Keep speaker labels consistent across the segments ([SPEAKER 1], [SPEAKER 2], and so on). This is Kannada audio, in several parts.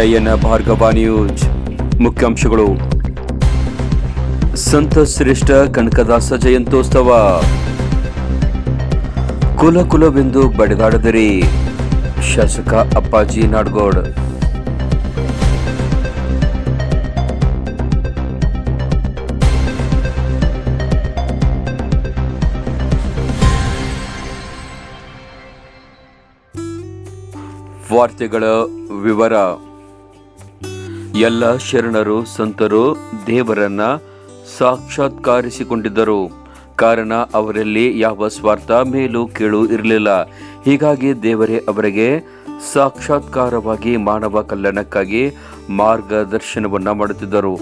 [SPEAKER 1] ನಯನ ಭಾರ್ಗವ ನ್ಯೂಸ್. ಮುಖ್ಯಾಂಶಗಳು. ಸಂತ ಶ್ರೇಷ್ಠ ಕನಕದಾಸ ಜಯಂತೋತ್ಸವ ಕುಲ ಕುಲವೆಂದು ಬಡಿದಾಡದಿರಿ. ಶಾಸಕ ಅಪ್ಪಾಜಿ ನಾಡ್ಗೋಡ್. ವಾರ್ತೆಗಳ ವಿವರ. ಎಲ್ಲ ಶರಣರು, ಸಂತರು ದೇವರನ್ನ ಸಾಕ್ಷಾತ್ಕಾರಿಸಿಕೊಂಡಿದ್ದರು. ಕಾರಣ ಅವರಲ್ಲಿ ಯಾವ ಸ್ವಾರ್ಥ ಮೇಲೂ ಕೀಳು ಇರಲಿಲ್ಲ. ಹೀಗಾಗಿ ದೇವರೇ ಅವರಿಗೆ ಸಾಕ್ಷಾತ್ಕಾರವಾಗಿ ಮಾನವ ಕಲ್ಯಾಣಕ್ಕಾಗಿ ಮಾರ್ಗದರ್ಶನವನ್ನು ಮಾಡುತ್ತಿದ್ದರು.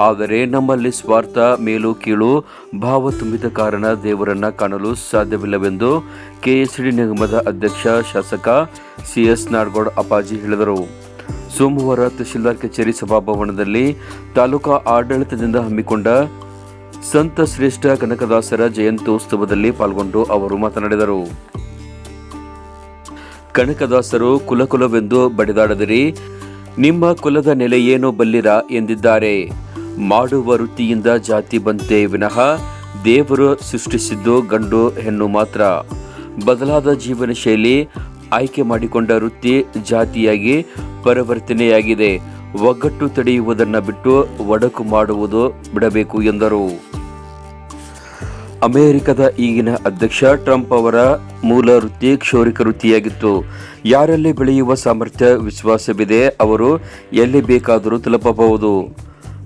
[SPEAKER 1] ಆದರೆ ನಮ್ಮಲ್ಲಿ ಸ್ವಾರ್ಥ ಮೇಲು ಕೀಳು ಭಾವ ತುಂಬಿದ ಕಾರಣ ದೇವರನ್ನ ಕಾಣಲು ಸಾಧ್ಯವಿಲ್ಲವೆಂದು ಕೆಎಸ್ಡಿ ನಿಗಮದ ಅಧ್ಯಕ್ಷ, ಶಾಸಕ ಸಿಎಸ್ ನಾಡಗೌಡ ಅಪ್ಪಾಜಿ ಹೇಳಿದರು. ಸೋಮವಾರ ತಹಶೀಲ್ದಾರ್ ಕಚೇರಿ ಸಭಾಭವನದಲ್ಲಿ ತಾಲೂಕಾ ಆಡಳಿತದಿಂದ ಹಮ್ಮಿಕೊಂಡ ಸಂತ ಶ್ರೇಷ್ಠ ಕನಕದಾಸರ ಜಯಂತ್ಯೋತ್ಸವದಲ್ಲಿ ಪಾಲ್ಗೊಂಡು ಅವರು ಮಾತನಾಡಿದರು. ಕನಕದಾಸರು ಕುಲಕುಲವೆಂದು ಬಡಿದಾಡದಿರಿ, ನಿಮ್ಮ ಕುಲದ ನೆಲೆ ಏನೋ ಬಲ್ಲಿರ ಎಂದಿದ್ದಾರೆ. ಮಾಡುವ ವೃತ್ತಿಯಿಂದ ಜಾತಿ ಬಂತೆ ವಿನಃ ದೇವರು ಸೃಷ್ಟಿಸಿದ್ದು ಗಂಡು ಹೆಣ್ಣು ಮಾತ್ರ. ಬದಲಾದ ಜೀವನ ಶೈಲಿ ಆಯ್ಕೆ ಮಾಡಿಕೊಂಡ ವೃತ್ತಿ ಜಾತಿಯಾಗಿ ಪರಿವರ್ತನೆಯಾಗಿದೆ. ಒಗ್ಗಟ್ಟು ತಡೆಯುವುದನ್ನು ಬಿಟ್ಟು ಒಡಕು ಮಾಡುವುದು ಬಿಡಬೇಕು ಎಂದರು. ಅಮೆರಿಕದ ಈಗಿನ ಅಧ್ಯಕ್ಷ ಟ್ರಂಪ್ ಅವರ ಮೂಲ ವೃತ್ತಿ ಕ್ಷೌರಿಕ ವೃತ್ತಿಯಾಗಿತ್ತು. ಯಾರಲ್ಲಿ ಬೆಳೆಯುವ ಸಾಮರ್ಥ್ಯ, ವಿಶ್ವಾಸವಿದೆ, ಅವರು ಎಲ್ಲಿ ಬೇಕಾದರೂ ತಲುಪಬಹುದು.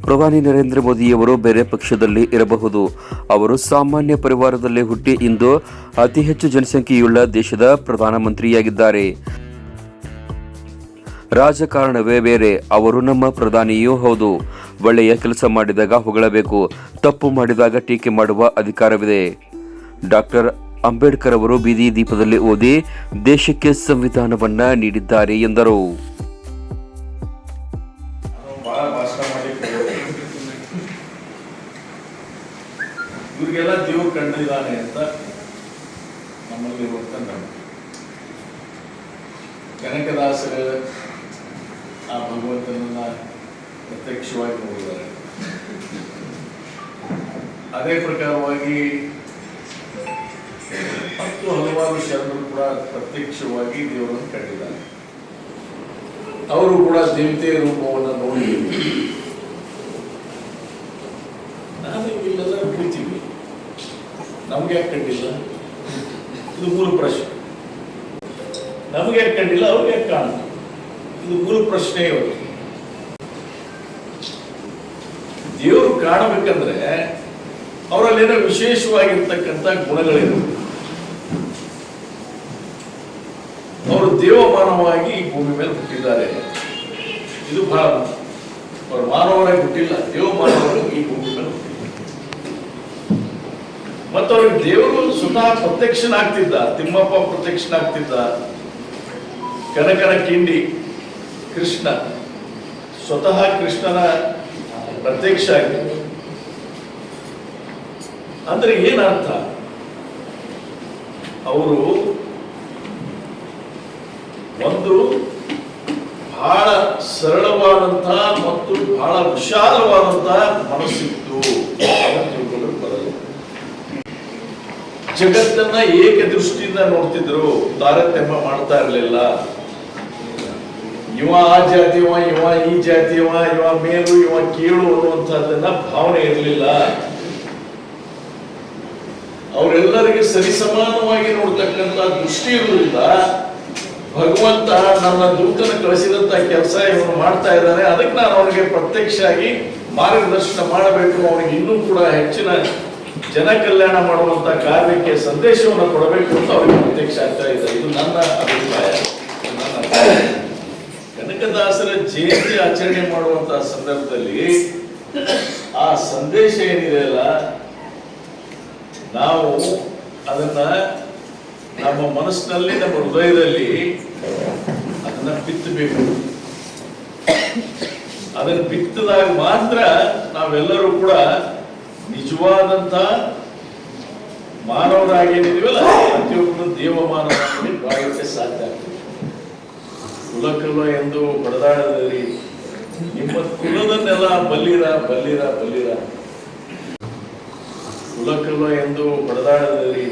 [SPEAKER 1] ಪ್ರಧಾನಿ ನರೇಂದ್ರ ಮೋದಿಯವರು ಬೇರೆ ಪಕ್ಷದಲ್ಲಿ ಇರಬಹುದು. ಅವರು ಸಾಮಾನ್ಯ ಪರಿವಾರದಲ್ಲಿ ಹುಟ್ಟಿ ಇಂದು ಅತಿ ಹೆಚ್ಚು ಜನಸಂಖ್ಯೆಯುಳ್ಳ ದೇಶದ ಪ್ರಧಾನಮಂತ್ರಿಯಾಗಿದ್ದಾರೆ. ರಾಜಕಾರಣವೇ ಬೇರೆ, ಅವರು ನಮ್ಮ ಪ್ರಧಾನಿಯೂ ಹೌದು. ಒಳ್ಳೆಯ ಕೆಲಸ ಮಾಡಿದಾಗ ಹೊಗಳಬೇಕು, ತಪ್ಪು ಮಾಡಿದಾಗ ಟೀಕೆ ಮಾಡುವ ಅಧಿಕಾರವಿದೆ. ಡಾಕ್ಟರ್ ಅಂಬೇಡ್ಕರ್ ಅವರು ಬೀದಿ ದೀಪದಲ್ಲಿ ಓದಿ ದೇಶಕ್ಕೆ ಸಂವಿಧಾನವನ್ನ ನೀಡಿದ್ದಾರೆ ಎಂದರು.
[SPEAKER 2] ಇವ್ರಿಗೆಲ್ಲ ದೇವ್ರು ಕಂಡಿದ್ದಾನೆ ಅಂತ ನಮ್ಮಲ್ಲಿ ಇರುವಂತ ನಂಬಿಕೆ. ಕನಕದಾಸರ ಆ ಭಗವಂತನನ್ನ ಪ್ರತ್ಯಕ್ಷವಾಗಿ ನೋಡಿದ್ದಾರೆ. ಅದೇ ಪ್ರಕಾರವಾಗಿ ಹತ್ತು ಹಲವಾರು ಶರಣರು ಕೂಡ ಪ್ರತ್ಯಕ್ಷವಾಗಿ ದೇವರನ್ನು ಕಂಡಿದ್ದಾರೆ. ಅವರು ಕೂಡ ದೇವತೆಯ ರೂಪವನ್ನು ನೋಡಿ ನಮ್ಗೆ ಯಾಕೆ ಕಂಡಿಲ್ಲ? ಇದು ಮೂಲ ಪ್ರಶ್ನೆ. ನಮ್ಗೆ ಯಾಕೆ ಕಂಡಿಲ್ಲ, ಅವ್ರಿಗೆ ಯಾಕೆ ಕಾಣುತ್ತೆ? ಇದು ಮೂಲ ಪ್ರಶ್ನೆ ಇವರು ದೇವರು ಕಾಣಬೇಕಂದ್ರೆ ಅವರಲ್ಲೇನೋ ವಿಶೇಷವಾಗಿರ್ತಕ್ಕಂಥ ಗುಣಗಳಿರುತ್ತೆ ಅವರು ದೇವಮಾನವಾಗಿ ಈ ಭೂಮಿ ಮೇಲೆ ಹುಟ್ಟಿದ್ದಾರೆ. ಇದು ಬಹಳ. ಅವರು ಮಾನವರಾಗಿ ಹುಟ್ಟಿಲ್ಲ, ದೇವಮಾನವರು ಈ ಭೂಮಿ ಮತ್ತು ಅವ್ರಿಗೆ ದೇವರು ಸ್ವತಃ ಪ್ರತ್ಯಕ್ಷನಾಗ್ತಿದ್ದ ತಿಮ್ಮಪ್ಪ ಪ್ರತ್ಯಕ್ಷನಾಗ್ತಿದ್ದ ಕನಕನ ಕಿಂಡಿ, ಕೃಷ್ಣ. ಸ್ವತಃ ಕೃಷ್ಣನ ಪ್ರತ್ಯಕ್ಷ ಆಗಿ. ಅಂದ್ರೆ ಏನರ್ಥ? ಅವರು ಒಂದು ಬಹಳ ಸರಳವಾದಂತಹ ಮತ್ತು ಬಹಳ ವಿಶಾಲವಾದಂತಹ ಮನಸ್ಸಿತ್ತು ಅದನ್ನ ತಿಳ್ಕೊಂಡ್ರೆ ಬರಲ್ಲ ಜಗತ್ತನ್ನ ಏಕ ದೃಷ್ಟಿಯಿಂದ ನೋಡ್ತಿದ್ರು? ತಾರತಮ್ಯ ಮಾಡ್ತಾ ಇರಲಿಲ್ಲ. ಇವ ಆ ಜಾತಿಯವ ಇವ ಈ ಜಾತಿಯವ ಇವ ಮೇಲು, ಇವ ಕೇಳು ಅನ್ನುವಂತಹದ್ದನ್ನ ಭಾವನೆ ಇರಲಿಲ್ಲ. ಅವರೆಲ್ಲರಿಗೆ ಸರಿಸಮಾನವಾಗಿ ನೋಡ್ತಕ್ಕಂಥ ದೃಷ್ಟಿ ಇರುವುದರಿಂದ ಭಗವಂತ ನನ್ನ ದೂತನ ಕಳಿಸಿದಂತ ಕೆಲಸ ಇವನು ಮಾಡ್ತಾ ಇದ್ದಾನೆ ಅದಕ್ಕೆ ನಾನು ಅವನಿಗೆ ಪ್ರತ್ಯಕ್ಷ ಆಗಿ ಮಾರ್ಗದರ್ಶನ ಮಾಡಬೇಕು. ಅವನಿಗೆ ಇನ್ನೂ ಕೂಡ ಹೆಚ್ಚಿನ ಜನ ಕಲ್ಯಾಣ ಮಾಡುವಂತ ಕಾರ್ಯಕ್ಕೆ ಸಂದೇಶವನ್ನು ಕೊಡಬೇಕು ಅಂತ ಅವರಿಗೆ ಪ್ರತ್ಯಕ್ಷ ಆಗ್ತಾ ಇದೆ. ಇದು ನನ್ನ ಅಭಿಪ್ರಾಯ. ಕನಕದಾಸರ ಜಯಂತಿ ಆಚರಣೆ ಮಾಡುವಂತಹ ಸಂದರ್ಭದಲ್ಲಿ ಆ ಸಂದೇಶ ಏನಿದೆ ಅಲ್ಲ, ನಾವು ಅದನ್ನ ನಮ್ಮ ಮನಸ್ಸಿನಲ್ಲಿ, ನಮ್ಮ ಹೃದಯದಲ್ಲಿ ಅದನ್ನ ಬಿತ್ತಬೇಕು. ಅದನ್ನು ಬಿತ್ತದಾಗ ಮಾತ್ರ ನಾವೆಲ್ಲರೂ ಕೂಡ ನಿಜವಾದಂತ ಮಾನವರಾಗೇನಿದೀವಲ್ಲ ಪ್ರತಿಯೊಬ್ಬರು ದೇವ ಮಾನವರಾಗಿ ಬಾಳಕ್ಕೆ ಸಾಧ್ಯ ಆಗ್ತದೆ. ಕುಲ ಕುಲ ಎಂದು ಬಡದಾಡದಲ್ಲಿ ನಿಮ್ಮ ಕುಲದನ್ನೆಲ್ಲ ಬಲ್ಲಿರ ಬಲ್ಲಿರ ಬಲ್ಲಿರ. ಕುಲಕುಲ ಕುಲ ಎಂದು ಬಡದಾಡದಲ್ಲಿ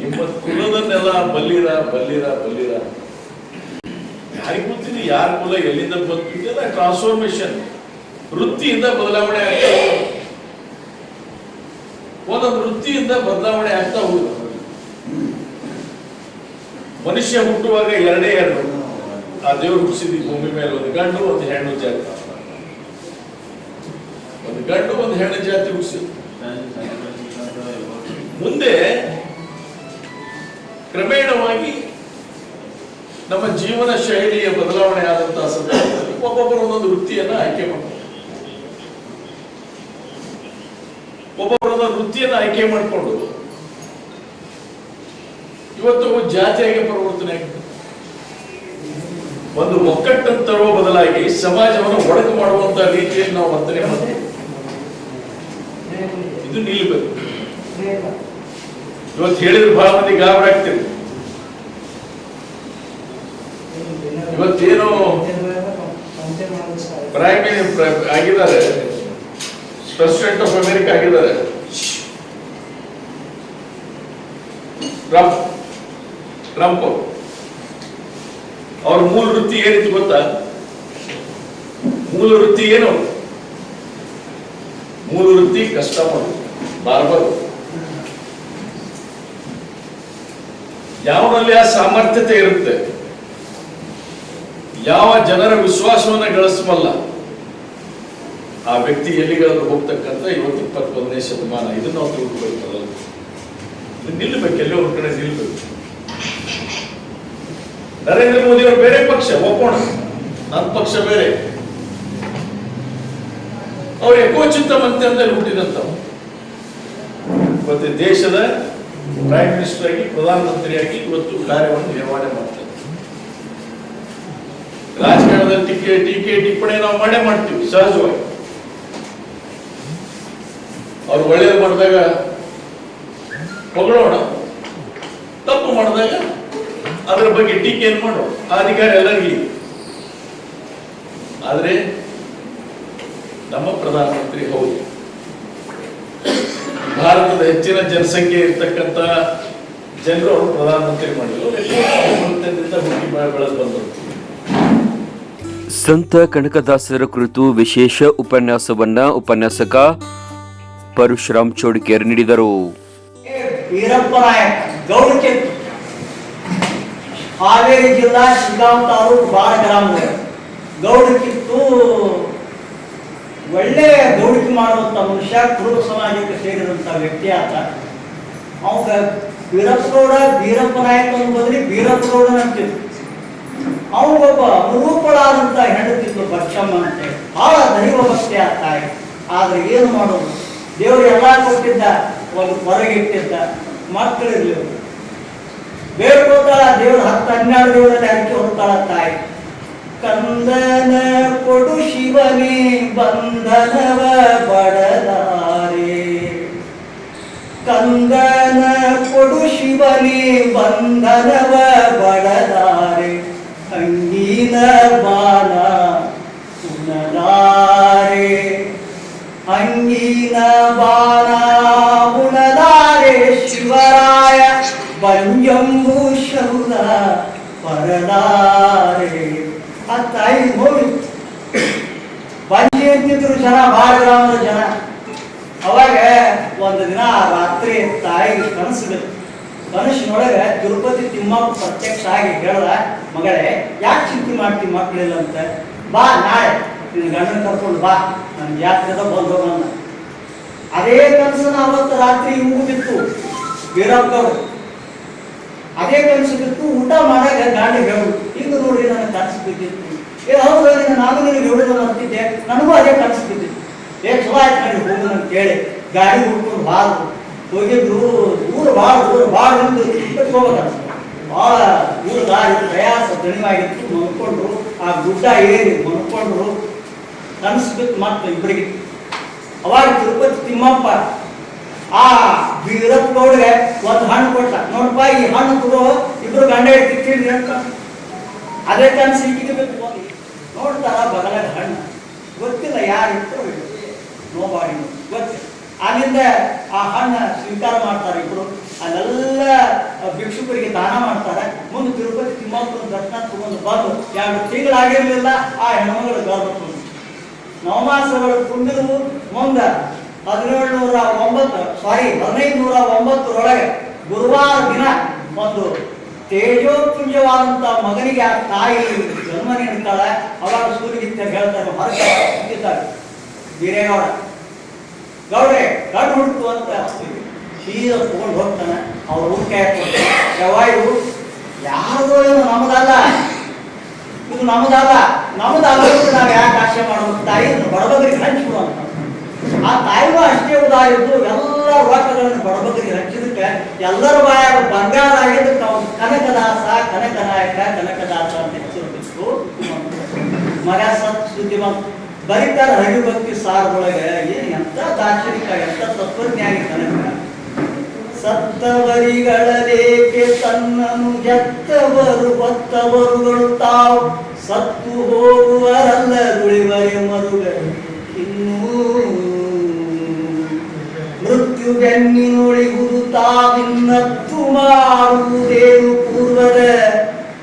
[SPEAKER 2] ನಿಮ್ಮ ಕುಲದನ್ನೆಲ್ಲ ಬಲ್ಲಿರ ಬಲ್ಲಿರ ಬಲ್ಲಿರ. ಯಾರಿಗೆ ಗೊತ್ತಿದೆ? ಯಾರ ಕುಲ ಎಲ್ಲಿಂದ ಬಂತು ಟ್ರಾನ್ಸ್ಫಾರ್ಮೇಶನ್ ವೃತ್ತಿಯಿಂದ ಬದಲಾವಣೆ ಆಗ್ತಾ ಹೋಗುತ್ತೆ. ಒಂದೊಂದು ವೃತ್ತಿಯಿಂದ ಬದಲಾವಣೆ ಆಗ್ತಾ ಹೋಗುದು. ಮನುಷ್ಯ ಹುಟ್ಟುವಾಗ ಎರಡೇ ಎರಡು. ಆ ದೇವರು ಹುಟ್ಟಿಸಿದ ಭೂಮಿ ಮೇಲೆ ಒಂದು ಗಂಡು, ಒಂದು ಹೆಣ್ಣು ಜಾತಿ. ಒಂದು ಗಂಡು, ಒಂದು ಹೆಣ್ಣು ಜಾತಿ ಹುಟ್ಟಿಸಿದ್ರು ಮುಂದೆ ಕ್ರಮೇಣವಾಗಿ ನಮ್ಮ ಜೀವನ ಶೈಲಿಯ ಬದಲಾವಣೆ ಆದಂತಹ ಸಂದರ್ಭದಲ್ಲಿ ಒಬ್ಬೊಬ್ಬರು ಒಂದೊಂದು ವೃತ್ತಿಯನ್ನ ಆಯ್ಕೆ ಮಾಡ್ತಾರೆ. ಒಬ್ಬೊಬ್ಬರು ವೃತ್ತಿಯನ್ನು ಆಯ್ಕೆ ಮಾಡಿಕೊಂಡು. ಇವತ್ತು ಜಾತಿಯಾಗಿ ಪರಿವರ್ತನೆ ಆಗಿದೆ. ಒಂದು ಒಕ್ಕಟ್ಟನ್ನು ತರುವ ಬದಲಾಗಿ ಸಮಾಜವನ್ನು ಒಡಕು ಮಾಡುವಂತಹ ರೀತಿಯಲ್ಲಿ ನಾವು ವರ್ತನೆ ಮಾಡ್ತೀವಿ ಇದು ನಿಲ್ಬೇಕು. ಇವತ್ತು ಹೇಳಿದ್ರೆ ಬಹಳ ಮಂದಿ ಗಾಬರಿ ಆಗ್ತೀವಿ ಇವತ್ತೇನು ಪ್ರೈಮ್ ಆಗಿದ್ದಾರೆ. ಪ್ರೆಸಿಡೆಂಟ್ ಆಫ್ ಅಮೆರಿಕ ಆಗಿದ್ದಾರೆ. ಟ್ರಂಪ್ ಟ್ರಂಪ್ ಅವ್ರು. ಮೂಲ ವೃತ್ತಿ ಏನಿತ್ತು ಗೊತ್ತಾ? ಮೂಲ ವೃತ್ತಿ ಏನು? ಮೂಲ ವೃತ್ತಿ ಕಸ್ಟಮರ್ ಬಾರ್ಬರು ಯಾವನಲ್ಲಿ ಆ ಸಾಮರ್ಥ್ಯತೆ ಇರುತ್ತೆ? ಯಾವ ಜನರ ವಿಶ್ವಾಸವನ್ನ ಗಳಿಸಬಲ್ಲ ಆ ವ್ಯಕ್ತಿ ಎಲ್ಲಿಗಾದ್ರೂ ಹೋಗ್ತಕ್ಕಂಥ ಇವತ್ತು ಇಪ್ಪತ್ತೊಂದನೇ ಶತಮಾನ, ಇದನ್ನ ನಾವು ತಿಳ್ಕೊಬೇಕಲ್ಲ ಇದು ನಿಲ್ಬೇಕು, ಎಲ್ಲೋ ಒಂದ್ ಕಡೆ ನಿಲ್ಬೇಕು. ನರೇಂದ್ರ ಮೋದಿ ಅವರು ಬೇರೆ ಪಕ್ಷ, ಒಪ್ಪೋಣ. ನನ್ನ ಪಕ್ಷ ಬೇರೆ. ಅವ್ರು ಅಂತ ಮಂತ್ರಿ ಹುಟ್ಟಿದಂತವ್ರು ಮತ್ತೆ ದೇಶದ ಪ್ರೈಮ್ ಮಿನಿಸ್ಟರ್ ಆಗಿ, ಪ್ರಧಾನಮಂತ್ರಿಯಾಗಿ ಇವತ್ತು ಕಾರ್ಯವನ್ನು ನಿರ್ವಹಣೆ ಮಾಡ್ತಾರೆ. ರಾಜಕಾರಣದಲ್ಲಿ ಟೀಕೆ ಟೀಕೆ, ಟಿಪ್ಪಣಿ ನಾವು ಮಾಡೇ ಮಾಡ್ತೀವಿ, ಸಹಜವಾಗಿ. ಅವ್ರು ಒಳ್ಳೇದು ಮಾಡಿದಾಗ ಹೊಗಳೋಣ. ತಪ್ಪು ಮಾಡಿದಾಗ ಅದರ ಬಗ್ಗೆ ಟೀಕೆಯನ್ನು ಮಾಡೋಣ. ಆ ಅಧಿಕಾರ ಎಲ್ಲರಿಗೂ ಆದರೆ ನಮ್ಮ ಪ್ರಧಾನಮಂತ್ರಿ ಹೌದು. ಭಾರತದ ಹೆಚ್ಚಿನ ಜನಸಂಖ್ಯೆ ಇರ್ತಕ್ಕಂಥ ಜನರು ಅವರು ಪ್ರಧಾನಮಂತ್ರಿ ಮಾಡಿದ್ರು.
[SPEAKER 1] ಸಂತ ಕನಕದಾಸರ ಕುರಿತು ವಿಶೇಷ ಉಪನ್ಯಾಸವನ್ನ ಉಪನ್ಯಾಸಕ ಪರಶುರಾಮ್ ಚೋಡಿಕೇರ್ ನೀಡಿದರು.
[SPEAKER 3] ಹಾವೇರಿ ಜಿಲ್ಲಾ ಶಿಗ್ಗಾಂವ್ ತಾಲೂಕು ಬಾಳ ಗ್ರಾಮದ ಗೌಡಚಿತ್ತು ಒಳ್ಳೆ ಗೌಡಿಕೆ ಮಾಡುವಂತ ಮನುಷ್ಯ, ಕುರುಬ ಸಮಾಜಕ್ಕೆ ಸೇರಿದಂತ ವ್ಯಕ್ತಿ ಆತ. ಅವಾಗ ವೀರಪ್ಪಗೌಡ ಬೀರಪ್ಪ ನಾಯಕ ವೀರಪ್ಪ ಗೌಡನ ಅಂತಿದ್ರು. ಅವನಿಗೊಬ್ಬ ಅನುರೂಪಳಾದಂಥ ಹೆಂಡತಿತ್ತು ಬಚ್ಚಮ್ಮ ಅಂತೇಳಿ ಬಹಳ ದೈವ ಭಕ್ತಿ ಆದರೆ ಆದ್ರೆ ಏನು ಮಾಡೋದು? ದೇವರು ಎಲ್ಲ ಕೊಟ್ಟಿದ್ದ ಒಂದು ಹೊರಗಿಟ್ಟಿದ್ದ ಮಕ್ಕಳಿರ್ಲಿ ಬೇಡ್ಕೋತಾಳ ದೇವ್ರ ಹತ್ತು ಹನ್ನೆರಡು ದೇವರಲ್ಲಿ ಅಡಿಕೆ ಹೊತ್ತಾಳ ತಾಯಿ. ಕಂದನ ಕೊಡು ಶಿವನೇ, ಬಂಧನವ ಬಡದಾರೆ. ಕಂದನ ಕೊಡು ಶಿವನೇ, ಬಂಧನವ ಬಂಜಂಬು ಶೌಲ ಪರದಾರೆ ಆ ತಾಯಿ ನೋಡಿ ಬನ್ನಿ ಅಂತಿದ್ರು ಜನ ಭಾಳ ಗ್ರಾಮದ ಜನ. ಅವಾಗ ಒಂದು ದಿನ ರಾತ್ರಿ ತಾಯಿ ಕನಸು ಕನಸಿನೊಳಗೆ ತಿರುಪತಿ ತಿಮ್ಮಪ್ಪ ಪ್ರತ್ಯಕ್ಷ ಆಗಿ ಹೇಳ್ದ, ಮಗಳೇ, ಯಾಕೆ ಚಿಂತೆ ಮಾಡ್ತಿ ಮಕ್ಕಳಿಲ್ಲ ಅಂತ? ಬಾ, ನಾಳೆ ನಿನ್ನ ಗಂಡನ ಕರ್ಕೊಂಡು ಬಾ ನನ್ನ ಜಾತ್ರೆದ ಬಂದು ಹೋಗೋಣ ಅದೇ ಕನಸನ ಅವತ್ತು ರಾತ್ರಿ ಇವು ಬಿತ್ತು. ಅದೇ ಕನಸು ಬಿತ್ತು ಊಟ ಮಾಡಾಗ ಗಾಡಿ ಹೇಳು ಈಗ ನೋಡಿ ನನಗೆ ಕನಸು ಬಿದ್ದಿತ್ತು ಏ, ಹೌದು ನಾನು ನಿನಗೆ ಹೇಳುದು ಅಂತಿದ್ದೆ. ನನಗೂ ಅದೇ ಕನಸು ಬಿದ್ದಿತ್ತು ಏ ಚಲೋ ಆಯ್ತು ನನಗೆ ಹೋಗು ಅಂತ ಹೇಳಿ ಗಾಡಿ ಹುಡ್ಕೊಂಡು ಬಾರು ಹೋಗಿದ್ರು ಊರು ಭಾಳ ಊರು ಭಾಳ ಎಂದು ಹೋಗ್ಬೇಕು ಭಾಳ ಊರು ದಾರಿ ಪ್ರಯಾಸ ದಣಿವಾಗಿತ್ತು ಮಲ್ಕೊಂಡ್ರು, ಆ ಗುಡ್ಡ ಏರಿ ಮಲ್ಕೊಂಡ್ರು. ಕನಸು ಬಿತ್ತು ಮತ್ತೆ ಇಬ್ಬರಿಗೆ. ಅವಾಗ ತಿರುಪತಿ ತಿಮ್ಮಪ್ಪ ಆ ವೀರಪ್ಪ ಅವ್ರಿಗೆ ಒಂದು ಹಣ್ಣು ಕೊಟ್ಟ. ನೋಡಪ್ಪ ಈ ಹಣ್ಣು ಕೊಡು ಇಬ್ರು ಗಂಡ ಹೆಂಡ್ತಿ ತಿನ್ರಿ ಅಂತ. ಅದೇ ತಾನು ಸಿಕ್ಕಿದ್ಬೇಕು ಹೋಗಿ. ನೋಡ್ತಾರ ಬಗಲಾಗ ಹಣ್ಣು. ಗೊತ್ತಿಲ್ಲ ಯಾರಿತ್ತು ನೋಬಾಡಿ ಗೊತ್ತಿಲ್ಲ. ಅಲ್ಲಿಂದ ಆ ಹಣ್ಣು ಸ್ವೀಕಾರ ಮಾಡ್ತಾರೆ ಇಬ್ರು. ಅಲ್ಲೆಲ್ಲ ಭಿಕ್ಷುಕರಿಗೆ ದಾನ ಮಾಡ್ತಾರೆ. ಮುಂದೆ ತಿರುಪತಿ ತಿಮ್ಮಪ್ಪನ ದರ್ಶನ ತಗೊಂಡು ಬಂದು ಎರಡು ತಿಂಗಳಾಗಿರ್ಲಿಲ್ಲ, ಆ ಹೆಣ್ಮಗಳು ಗರ್ಭ. ನವಮಾಸಗಳು ತುಂಬಿದವು ಮುಂದೆ ಹದಿನೇಳು ನೂರ ಒಂಬತ್ತು ಸಾರಿ ಹದಿನೈದು ನೂರ ಒಂಬತ್ತರೊಳಗೆ ಗುರುವಾರ ದಿನ ಒಂದು ತೇಜೋಪುಂಜವಾದಂತ ಮಗನಿಗೆ ಆ ತಾಯಿ ಜನ್ಮ ನೀಡುತ್ತಾಳೆ ಅವಾಗ ಸೂರ್ಯಗಿತ್ತ ಹೇಳ್ತಾರೆ ಹೊರಗೆ ಇದ್ದಾರೆ ಬೀರೇಗೌಡ ಗೌಡ್ರೆ, ಗಂಡು ಹುಡುಕು ಅಂತ ಸೀದಾ ತಗೊಂಡು ಹೋಗ್ತಾನೆ, ಅವ್ರ ಊಟ ಯಾವಾಯು ಯಾರ್ದೋ ಏನು ನಮ್ಮದಲ್ಲ ಇದು ನಮ್ಮದಲ್ಲ ನಮ್ಮದಲ್ಲ ನಾವು ಯಾಕೆ ಆಶೆ ಮಾಡೋದು? ತಾಯಿ ಬಡಬಗರಿಗೆ ಹಂಚ್ಬಿಡು ಅಂತ. ಆ ತಾಯಿಗೂ ಅಷ್ಟೇ ಉದಾರ ಇದ್ದು ಎಲ್ಲ ಲೋಕಗಳನ್ನು ಬಡಬಗರಿಗೆ ಹಚ್ಚಿದಕ್ಕೆ ಎಲ್ಲರ ಬಾಯಾಗ ಬಂಗಾರ ಆಗಿದ್ದು ಕನಕದಾಸ, ಕನಕನಾಯಕ, ಕನಕದಾಸ ಅಂತ ಹೆಸರು ಬಿಟ್ಟು ಮಗ ಸತ್ ಸುದ್ದಿ ಬರೀತಾರೆ ಹರಿಭಕ್ತಿ ಸಾರದೊಳಗೆ ಏನು ಎಂತ ದಾರ್ಶನಿಕ ಎಂಥ ತತ್ವಜ್ಞಾನಿ ಕನಕ. ಸತ್ತವರಿಗಳೇಕೆ ತನ್ನನು ಎತ್ತವರು, ಬತ್ತವರುಗಳು ತಾವು. ಸತ್ತು ಹೋಗುವರಲ್ಲ ಉಳಿವರೆ ಮರುಗಳು. ಇನ್ನೂ ಮೃತ್ಯು ಬೆನ್ನಿನೊಳಿಗುದು ತಾವಿನ್ನತ್ತು ಮಾರುವುದೇನು ಪೂರ್ವದ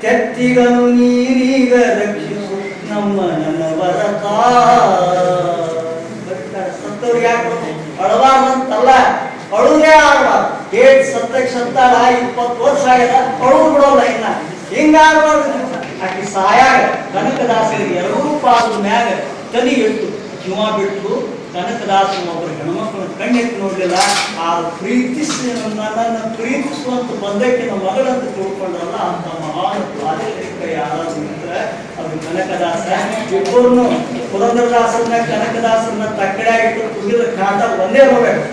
[SPEAKER 3] ತೆತ್ತಿಗನು ನೀರೀಗ ರಕ್ಷಿಸು ನಮ್ಮ ನನವರತ ಸತ್ತವ್ರು ಯಾಕೆ ಅಳಬಾರ್ದಂತಲ್ಲ ಅಳುದೇ ಆಡ್ಬಾರ್ದು ಏಟ್ ಸತ್ತಕ್ಕೆ ಸತ್ತಾಳ, ಇಪ್ಪತ್ತು ವರ್ಷ ಆಗ್ಯದ, ಅಳುದು ಬಿಡೋಲ್ಲ ಇನ್ನ. ಹಿಂಗಾಗಬಾರ್ದು ಆಕೆ ಸಾಯಾಗ ಕನಕದಾಸರಿಗೆ ಎರಡೂ ಪಾದ ಮ್ಯಾಗ ತಲೆ ಇಟ್ಟು ಜೀವ ಬಿಟ್ಟು ಕನಕದಾಸನ ಒಬ್ಬರು ಹೆಣ್ಮಕ್ಳನ್ನ ಕಣ್ಣೆತ್ತಿ ನೋಡಲಿಲ್ಲ ಆ ಪ್ರೀತಿಸಿ ನನ್ನ ಪ್ರೀತಿಸುವಂತ ಬಂದಕ್ಕೆ ನಮ್ಮ ಮಗಳಂತ ತಿಳ್ಕೊಂಡ್ರಲ್ಲ ಅಂತ ಮಹಾನ್ ಪ್ರಾದೇಶಿಕ ಯಾರಾದ್ರೂ ಇದ್ರೆ ಅದು ಕನಕದಾಸ. ಇಬ್ಬರನ್ನು ಪುರಂದರದಾಸರನ್ನ, ಕನಕದಾಸರನ್ನ ತಕ್ಕಡೆ ಇಟ್ಟು ಕುಡಿದ ಕಾಟ ಒಂದೇ ಹೋಗ್ಬೇಕು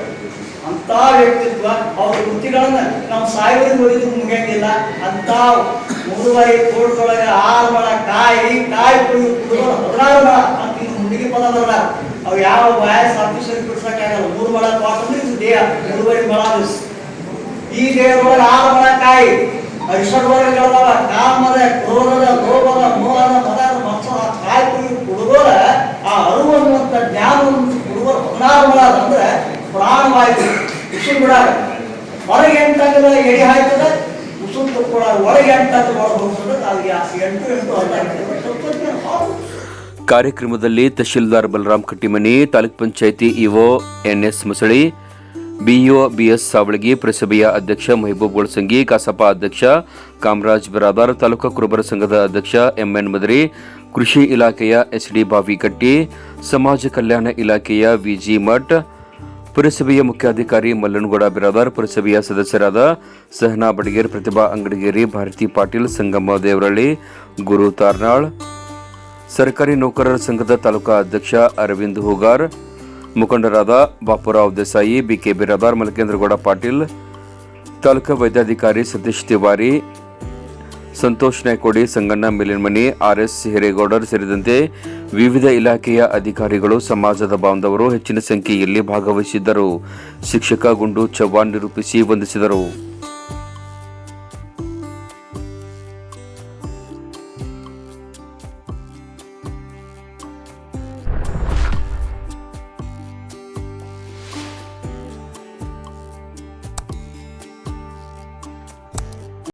[SPEAKER 3] ಅಂತ ವ್ಯಕ್ತಿತ್ವ, ಅವ್ರ ಕೃತಿಗಳನ್ನ ನಾವು ಸಾಯಿಬರಿಗೆ ಓದಿದ್ರು ಮುಗಿಯಂಗಿಲ್ಲ. ಅಂತ ಮೂರುವರೆ ತೋಟದೊಳಗೆ ಆರು ಮಳ ಕಾಯಿ ಕಾಯಿ ಕುಡಿ ಕುಡಿದೋರು ಹದಿನಾರು ಮಳ ಅಂತ ಇನ್ನು ಹುಡುಗಿ ಪದ ಬರಲ್ಲ. ಅವು ಯಾವ ವಯಸ್ಸು ಆಫೀಸರ್ ಬಿಡ್ಸಕ್ಕಾಗಲ್ಲ ಮೂರು ಬಳ ತೋಟ ಅಂದ್ರೆ ಇದು ದೇಹ. ಮಳ ದಿವಸ. ಈ ದೇಹದೊಳಗೆ ಆರು ಬಳ ಕಾಯಿ. ಐಶ್ವರ್ಯಗಳದಾವ ಕಾಮದ, ಕ್ರೋಧದ, ಲೋಭದ, ಮೋಹದ, ಮದದ ಆ ಕಾಯಿ ಆ ಅರಿವು ಅನ್ನುವಂಥ ಜ್ಞಾನವನ್ನು ಹದಿನಾರು ಬಳ ಅದ ಅಂದ್ರೆ ಪ್ರಾಣವಾಯಿತು ಉಸಿರು ಬಿಡಾಗ. ಹೊರಗೆ ಎಂಟಾಗದ ಎಡಿ ಹಾಯ್ತದ, ಉಸಿರು ತಕ್ಕೊಳ ಒಳಗೆ ಒಳಗೆ ಹೋಗ್ತದೆ. ಆ ಎಂಟು ಎಂಟು.
[SPEAKER 1] ಕಾರ್ಯಕ್ರಮದಲ್ಲಿ tahsildar Balaram Kattimani, taluk panchayat EO NS Musali, BEO BS Savalagi, ಪುರಸಭೆಯ ಅಧ್ಯಕ್ಷ ಮೆಹಬೂಬ್ ಗೋಳಸಂಗಿ, ಕಸಾಪ ಅಧ್ಯಕ್ಷ ಕಾಮರಾಜ್ ಬಿರಾದಾರ್ ತಾಲೂಕಾ ಕುರುಬರ ಸಂಘದ ಅಧ್ಯಕ್ಷ ಎಂಎನ್ ಮದರಿ, ಕೃಷಿ ಇಲಾಖೆಯ ಎಸ್ಡಿ ಬಾವಿಕಟ್ಟಿ ಸಮಾಜ ಕಲ್ಯಾಣ ಇಲಾಖೆಯ ವಿಜಿ ಮಠ್, ಪುರಸಭೆಯ ಮುಖ್ಯಾಧಿಕಾರಿ ಮಲ್ಲನಗೌಡ ಬಿರಾದಾರ್ ಪುರಸಭೆಯ ಸದಸ್ಯರಾದ ಸಹನಾ ಬಡಗೇರ್, ಪ್ರತಿಭಾ ಅಂಗಡಿಗೇರಿ, ಭಾರತಿ ಪಾಟೀಲ್, ಸಂಗಮ್ಮ ದೇವರಳ್ಳಿ, ಗುರು ತಾರ್ನಾಳ್ ಸರ್ಕಾರಿ ನೌಕರರ ಸಂಘದ ತಾಲೂಕಾ ಅಧ್ಯಕ್ಷ ಅರವಿಂದ್ ಹೂಗಾರ್, ಮುಖಂಡರಾದ ಬಾಪುರಾವ್ ದೇಸಾಯಿ ಬಿಕೆ ಬಿರಾದಾರ್ ಮಲಕೇಂದ್ರಗೌಡ ಪಾಟೀಲ್, ತಾಲೂಕಾ ವೈದ್ಯಾಧಿಕಾರಿ ಸತೀಶ್ ತಿವಾರಿ, ಸಂತೋಷ್ ನಾಯ್ಕೋಡಿ, ಸಂಗಣ್ಣ ಮಿಲಿನ್ಮನಿ, ಆರ್ ಎಸ್ ಹಿರೇಗೌಡರ್ ಸೇರಿದಂತೆ ವಿವಿಧ ಇಲಾಖೆಯ ಅಧಿಕಾರಿಗಳು, ಸಮಾಜದ ಬಾಂಧವರು ಹೆಚ್ಚಿನ ಸಂಖ್ಯೆಯಲ್ಲಿ ಭಾಗವಹಿಸಿದ್ದರು. ಶಿಕ್ಷಕ ಗುಂಡು ಚವ್ಹಾಣ್ ನಿರೂಪಿಸಿ ವಂದಿಸಿದರು.